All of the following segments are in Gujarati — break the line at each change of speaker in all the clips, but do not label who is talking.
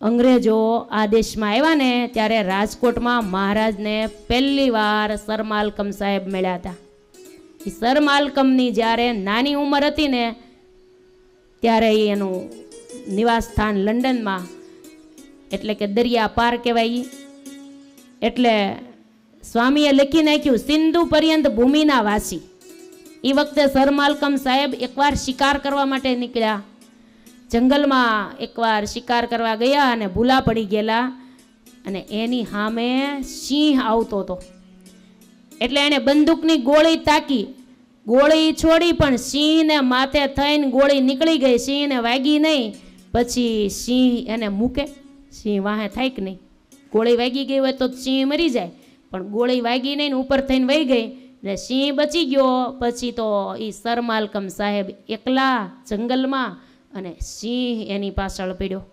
અંગ્રેજો આ દેશમાં આવ્યા ને ત્યારે રાજકોટમાં મહારાજને પહેલી વાર સર માલકમ સાહેબ મળ્યા હતા. એ સર માલકમની જ્યારે નાની ઉંમર હતી ને, ત્યારે એનું નિવાસ સ્થાન લંડનમાં, એટલે કે દરિયા પાર કહેવાય. એટલે સ્વામીએ લખી નાખ્યું, સિંધુ પર્યંત ભૂમિના વાસી. એ વખતે સર માલકમ સાહેબ એકવાર શિકાર કરવા માટે નીકળ્યા. જંગલમાં એકવાર શિકાર કરવા ગયા અને ભૂલા પડી ગયેલા. અને એની સામે સિંહ આવતો હતો. એટલે એણે બંદૂકની ગોળી તાકી. ગોળી છોડી પણ સિંહને માથે થઈને ગોળી નીકળી ગઈ. સિંહને વાગી નહીં. પછી સિંહ એને મૂકે. સિંહ વાહે થાય કે નહીં? ગોળી વાગી ગઈ હોય તો સિંહ મરી જાય. પણ ગોળી વાગી નહીં ને ઉપર થઈને વહી ગઈ. એટલે સિંહ બચી ગયો. પછી તો એ સર માલકમ સાહેબ એકલા જંગલમાં અને સિંહ એની પાછળ પીડ્યો.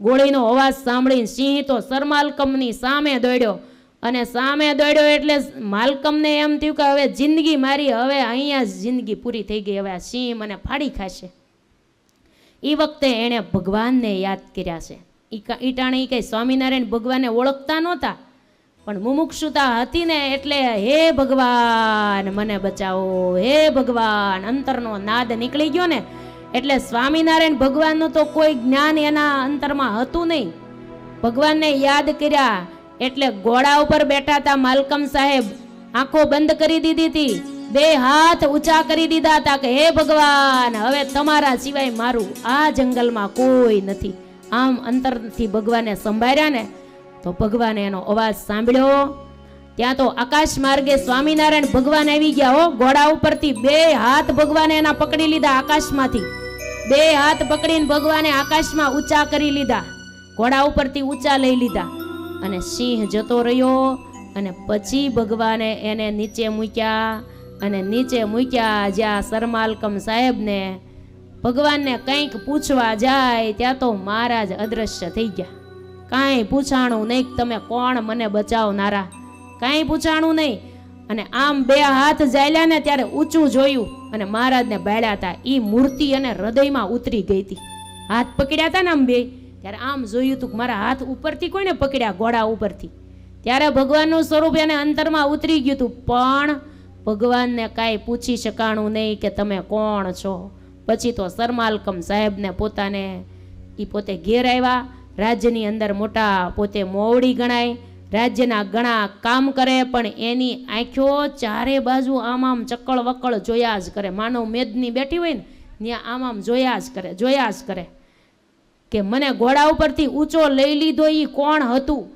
ગોળીનો અવાજ સાંભળીને સિંહ તો સર માલકમની સામે દોડ્યો. અને સામે દોડ્યો એટલે માલકમને એમ થયું કે હવે જિંદગી મારી, હવે અહીંયા જિંદગી પૂરી થઈ ગઈ, હવે આ સિંહ મને ફાડી ખાશે. એ વખતે એણે ભગવાનને યાદ કર્યા છે. ઈ કા- ટાણે ઈ કંઈ સ્વામિનારાયણ ભગવાનને ઓળખતા નહોતા. પણ મુમુક્ષુતા હતી ને એટલે હે ભગવાન, મને બચાવો. હે ભગવાન, અંતરનો નાદ નીકળી ગયો ને એટલે સ્વામિનારાયણ ભગવાનનું તો કોઈ જ્ઞાન એના અંતરમાં હતું નહીં. ભગવાનને યાદ કર્યા એટલે ઘોડા ઉપર બેઠા હતા માલકમ સાહેબ. આંખો બંધ કરી દીધી હતી બે હાથ ઊંચા કરી દીધા હતા કે, હે ભગવાન, હવે તમારા સિવાય મારું આ જંગલમાં કોઈ નથી. આમ અંતરથી ભગવાને સંભાળ્યા ને તો ભગવાને એનો અવાજ સાંભળ્યો. ત્યાં તો આકાશ માર્ગે સ્વામિનારાયણ ભગવાન આવી ગયા હો. ઘોડા ઉપરથી બે હાથ ભગવાને એના પકડી લીધા આકાશમાંથી. બે હાથ પકડીને ભગવાને આકાશમાં ઊંચા કરી લીધા. ઘોડા ઉપરથી ઊંચા લઈ લીધા. અને સિંહ જતો રહ્યો અને પછી ભગવાને એને નીચે મૂક્યા અને નીચે મૂક્યા જ્યાં સરમાલકમ સાહેબને ભગવાનને કંઈક પૂછવા જાય ત્યાં તો મહારાજ અદ્રશ્ય થઈ ગયા. કાંઈ પૂછાણું નહીં તમે કોણ? મને બચાવનારા કાંઈ પૂછાણું નહીં. અને આમ બે હાથ જાયલા ને ત્યારે ઊંચું જોયું અને મહારાજને બાળ્યા હતા. એ મૂર્તિ અને હૃદયમાં ઉતરી ગઈ હતી. હાથ પકડ્યા હતા ને આમ બે, ત્યારે આમ જોયું હતું મારા હાથ ઉપરથી કોઈને પકડ્યા ઘોડા ઉપરથી. ત્યારે ભગવાનનું સ્વરૂપ એને અંતરમાં ઉતરી ગયું હતું પણ ભગવાનને કાંઈ પૂછી શકાણું નહીં કે તમે કોણ છો. પછી તો સરમાલકમ સાહેબને પોતાને એ પોતે ઘેર આવ્યા. રાજ્યની અંદર મોટા પોતે મોવડી ગણાય. રાજ્યના ઘણા કામ કરે, પણ એની આંખો ચારે બાજુ આમ આમ ચક્કળ વક્કળ જોયા જ કરે. માનવ મેદની બેઠી હોય ને, ત્યાં આમ આમ જોયા જ કરે, જોયા જ કરે. કે મને ઘોડા ઉપરથી ઊંચો લઈ લીધો એ કોણ હતું?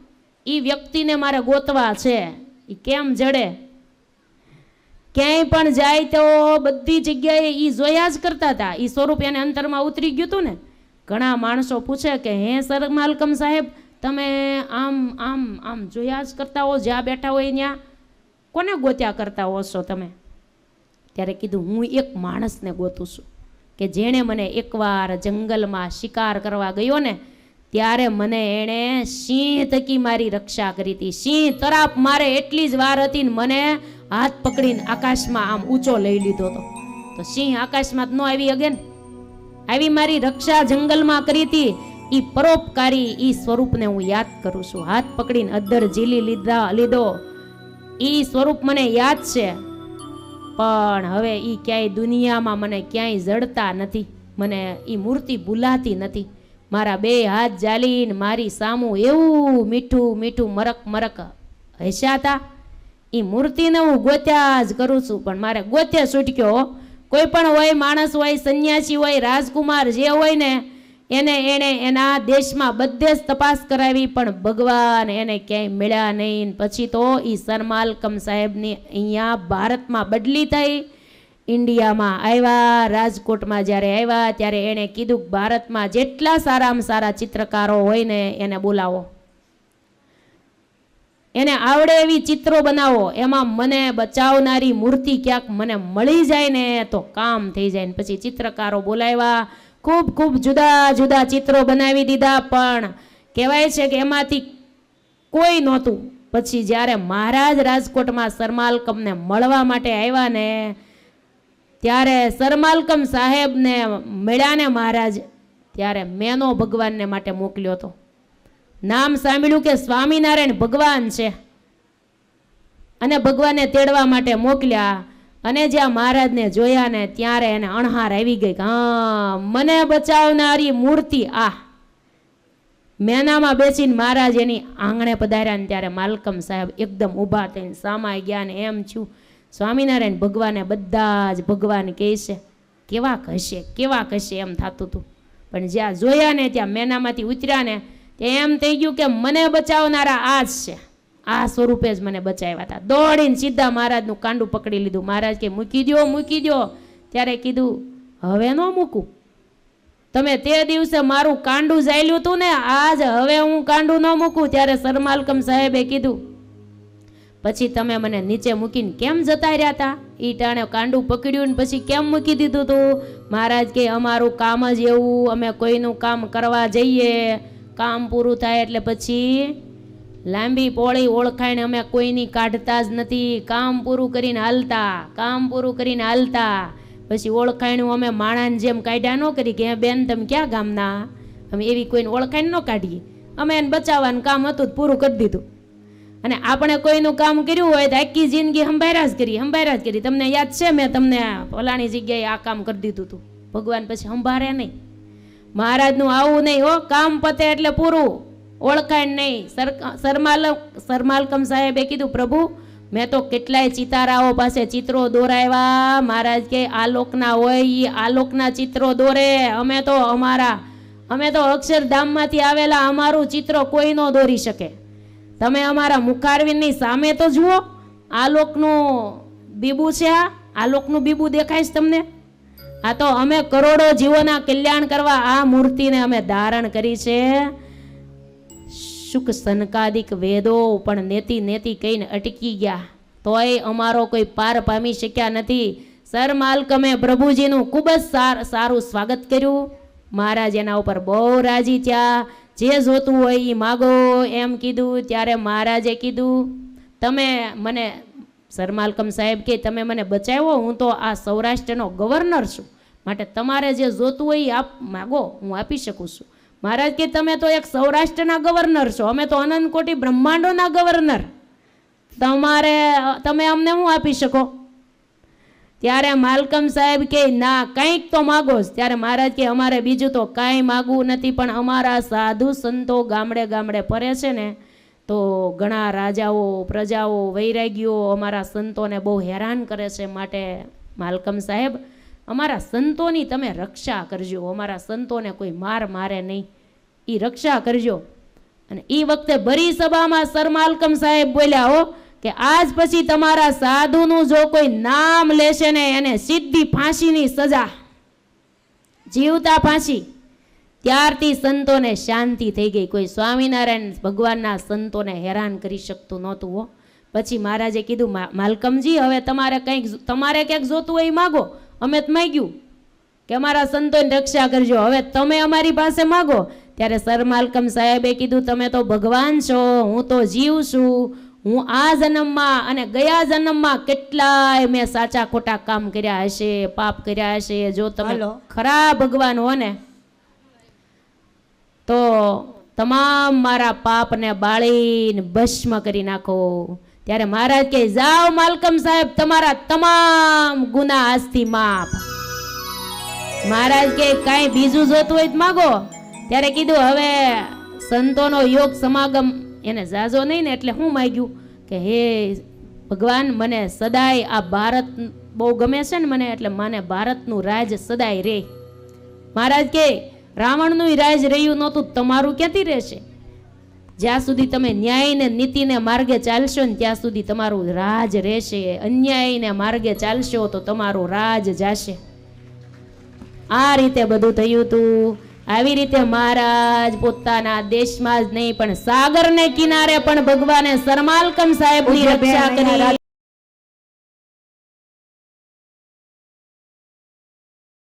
એ વ્યક્તિને મારે ગોતવા છે. એ કેમ જડે? ક્યાંય પણ જાય તો બધી જગ્યાએ એ જોયા જ કરતા હતા. એ સ્વરૂપ એને અંતરમાં ઉતરી ગયું હતું ને. ઘણા માણસો પૂછે કે, હે સર, માલકમ સાહેબ તમે આમ આમ આમ જોયા જ કરતા હો, જ્યાં બેઠા હોય ત્યાં. કોને ગોત્યા કરતા હો છો તમે? ત્યારે કીધું, હું એક માણસને ગોતું છું કે જેણે મને એકવાર જંગલમાં શિકાર કરવા ગયો ને, ત્યારે મને એણે સિંહ થકી મારી રક્ષા કરી હતી. સિંહ તરાપ મારે એટલી જ વાર હતી ને મને હાથ પકડીને આકાશમાં આમ ઊંચો લઈ લીધો હતો. તો સિંહ આકાશમાં ન આવી અગેન આવી મારી રક્ષા જંગલમાં કરી હતી. ઈ પરોપકારી એ સ્વરૂપને હું યાદ કરું છું. હાથ પકડીને અદ્દર ઝીલી લીધા, લીધો. એ સ્વરૂપ મને યાદ છે. પણ હવે એ ક્યાંય દુનિયામાં મને ક્યાંય જડતા નથી. મને એ મૂર્તિ ભૂલાતી નથી. મારા બે હાથ જાલીને મારી સામું એવું મીઠું મીઠું મરક મરક હસ્યાતા એ મૂર્તિને હું ગોત્યા જ કરું છું. પણ મારે ગોત્યા છૂટક્યો કોઈ પણ હોય, માણસ હોય, સંન્યાસી હોય, રાજકુમાર જે હોય ને એને એણે એના દેશમાં બધે જ તપાસ કરાવી, પણ ભગવાન એને ક્યાંય મળ્યા નહીં. પછી તો એ સરમાલકમ સાહેબની અહીંયા ભારતમાં બદલી થઈ. ઇન્ડિયામાં આવ્યા, રાજકોટમાં જ્યારે આવ્યા, ત્યારે એણે કીધું ભારતમાં જેટલા સારામાં સારા ચિત્રકારો હોય ને એને બોલાવો. એને આવડે એવી ચિત્રો બનાવો, એમાં મને બચાવનારી મૂર્તિ ક્યાંક મને મળી જાય ને તો કામ થઈ જાય. ને પછી ચિત્રકારો બોલાવ્યા ખૂબ ખૂબ જુદા જુદા ચિત્રો બનાવી દીધા, પણ કહેવાય છે કે એમાંથી કોઈ નહોતું. પછી જ્યારે મહારાજ રાજકોટમાં સરમાલકમને મળવા માટે આવ્યા ને, ત્યારે સરમાલકમ સાહેબને મળ્યા ને મહારાજ, ત્યારે મેનો ભગવાનને માટે મોકલ્યો હતો. નામ સાંભળ્યું કે સ્વામિનારાયણ ભગવાન છે. અને ભગવાને તેડવા માટે મોકલ્યા. અને જ્યાં મહારાજને જોયા ને ત્યારે એને અણહાર આવી ગઈ કે, હા, મને બચાવનારી મૂર્તિ આ મેનામાં બેસીને મહારાજ એની આંગણે પધાર્યા ને ત્યારે માલકમ સાહેબ એકદમ ઊભા થઈને સામાઈ ગયા ને એમ છું. સ્વામિનારાયણ ભગવાને બધા જ ભગવાન કહે છે, કેવા કહેશે કેવા કહેશે? એમ થતું હતું. પણ જ્યાં જોયા ને ત્યાં મેનામાંથી ઉતર્યા ને એમ થઈ ગયું કે, મને બચાવનારા આ જ છે. આ સ્વરૂપે જ મને બચાવ્યા હતા. દોડીને સીધા મહારાજનું કાંડું પકડી લીધું. મહારાજ કે, મૂકી દો મૂકી દો ત્યારે કીધું, હવે ન મૂકું. તમે તે દિવસે મારું કાંડું ઝાલ્યું હતું ને, આજ હવે હું કાંડું ન મૂકું. ત્યારે સરમાલકમ સાહેબે કીધું, પછી તમે મને નીચે મૂકીને કેમ જતા રહ્યા હતા એ ટાણે કાંડું પકડ્યું ને પછી કેમ મૂકી દીધું તું? મહારાજ કે, અમારું કામ જ એવું, અમે કોઈનું કામ કરવા જઈએ. કામ પૂરું થાય એટલે પછી લાંબી પોળી ઓળખાણ અમે કોઈની કાઢતા જ નથી. કામ પૂરું કરીને હાલતા, કામ પૂરું કરીને હાલતા. પછી ઓળખાણું અમે માણાને જેમ કાઢ્યા ન કરી કે બેન, તમે ક્યાં ગામના? અમે એવી કોઈને ઓળખાણ ન કાઢીએ અમે એને બચાવવાનું કામ હતું પૂરું કરી દીધું. અને આપણે કોઈનું કામ કર્યું હોય તો આખી જિંદગી હંભાયરા જ કરી હંભાયરા જ કરી. તમને યાદ છે મેં તમને ફલાણી જગ્યાએ આ કામ કરી દીધું હતું. ભગવાન પછી હંભારે નહીં. મહારાજનું આવું નહીં હો, કામ પતે એટલે પૂરું. ઓળખાણ નહીં. સર સરમાલ સરમાલકમ સાહેબે કીધું, પ્રભુ, મેં તો કેટલાય ચિતારાઓ પાસે ચિત્રો દોરાવ્યા. મહારાજ કે આલોકના હોય એ આલોકના ચિત્રો દોરે. અમે તો અમારા અમે તો અક્ષરધામમાંથી આવેલા અમારું ચિત્ર કોઈ ન દોરી શકે. તમે અમારા મુખારવીની સામે તો જુઓ. આલોકનું બીબુ છે આ. આલોકનું બીબું દેખાય છે તમને? આ તો અમે કરોડો જીવોના કલ્યાણ કરવા આ મૂર્તિને અમે ધારણ કરી છે. શુક સનકાદિક વેદો પણ નેતી નેતી કહીને અટકી ગયા. તોય અમારો કોઈ પાર પામી શક્યા નથી. સર માલકમે પ્રભુજીનું ખૂબ જ સાર- સ્વાગત કર્યું. મહારાજ એના ઉપર બહુ રાજી થયા. જે જોતું હોય એ માગો એમ કીધું, ત્યારે મહારાજે કીધું, તમે મને, સર માલકમ સાહેબ કે તમે મને બચાવ્યો હું તો આ સૌરાષ્ટ્રનો ગવર્નર છું. માટે તમારે જે જોતું હોય એ આપ માગો, હું આપી શકું છું. મહારાજ કે તમે તો એક સૌરાષ્ટ્રના ગવર્નર છો, અમે તો અનંતકોટી બ્રહ્માંડોના ગવર્નર. તમારે, તમે અમને શું આપી શકો? ત્યારે માલકમ સાહેબ કે, ના, કંઈક તો માગો જ ત્યારે મહારાજ કે, અમારે બીજું તો કાંઈ માગવું નથી, પણ અમારા સાધુ સંતો ગામડે ગામડે ફરે છે ને, તો ઘણા રાજાઓ, પ્રજાઓ વૈરાગીઓ અમારા સંતોને બહુ હેરાન કરે છે માટે, માલકમ સાહેબ અમારા સંતોની તમે રક્ષા કરજો. અમારા સંતોને કોઈ માર મારે નહીં. એ રક્ષા કરજો. અને એ વખતે ભરી સભામાં સર માલકમ સાહેબ બોલ્યા હો કે આજ પછી તમારા સાધુનું જો કોઈ નામ લેશે ને એને સીધી ફાંસીની સજા. જીવતા ફાંસી. ત્યારથી સંતોને શાંતિ થઈ ગઈ. કોઈ સ્વામિનારાયણ ભગવાનના સંતોને હેરાન કરી શકતું નહોતું હો. પછી મહારાજે કીધું, "મા- માલકમજી, હવે તમારે કંઈક તમારે ક્યાંક જોતું હોય એ માગો. અમે તો માગ્યું કે અમારા સંતોની રક્ષા કરજો. હવે તમે અમારી પાસે માગો. ત્યારે સર માલકમ સાહેબે કીધું તમે તો ભગવાન છો હું તો જીવ છું હું આ જન્મમાં અને ગયા જન્મમાં કેટલાય મેં સાચા ખોટા કામ કર્યા હશે પાપ કર્યા હશે. જો તમે. ખરા ભગવાન હો ને તો તમામ મારા પાપને બાળીને ભસ્મ કરી નાખો. ત્યારે મહારાજ કે, જાઓ માલકમ સાહેબ, તમારા તમામ ગુના આજથી માફ. મહારાજ કે, કાંઈ બીજું જોતું હોય તો માગો. ત્યારે કીધું, હવે સંતોનો યોગ સમાગમ એને જાજો નહીં ને, એટલે હું માગ્યું કે, હે ભગવાન, મને સદાય આ ભારત બહુ ગમે છે ને મને, એટલે મને ભારતનું રાજ સદાય રે. મહારાજ કે, રાવણનું રાજ રહ્યું નહોતું, તમારું ક્યાંથી રહેશે? જ્યાં સુધી તમે ન્યાય ને નીતિને માર્ગે ચાલશો ને ત્યાં સુધી તમારું રાજ રહેશે. અન્યાયને માર્ગે ચાલશો તો તમારું રાજ જાશે. આ રીતે બધું થયું હતું આવી રીતે મહારાજ પોતાના દેશમાં જ નહીં પણ સાગરને કિનારે પણ ભગવાને સરમાલકમ સાહેબની રક્ષા કરી.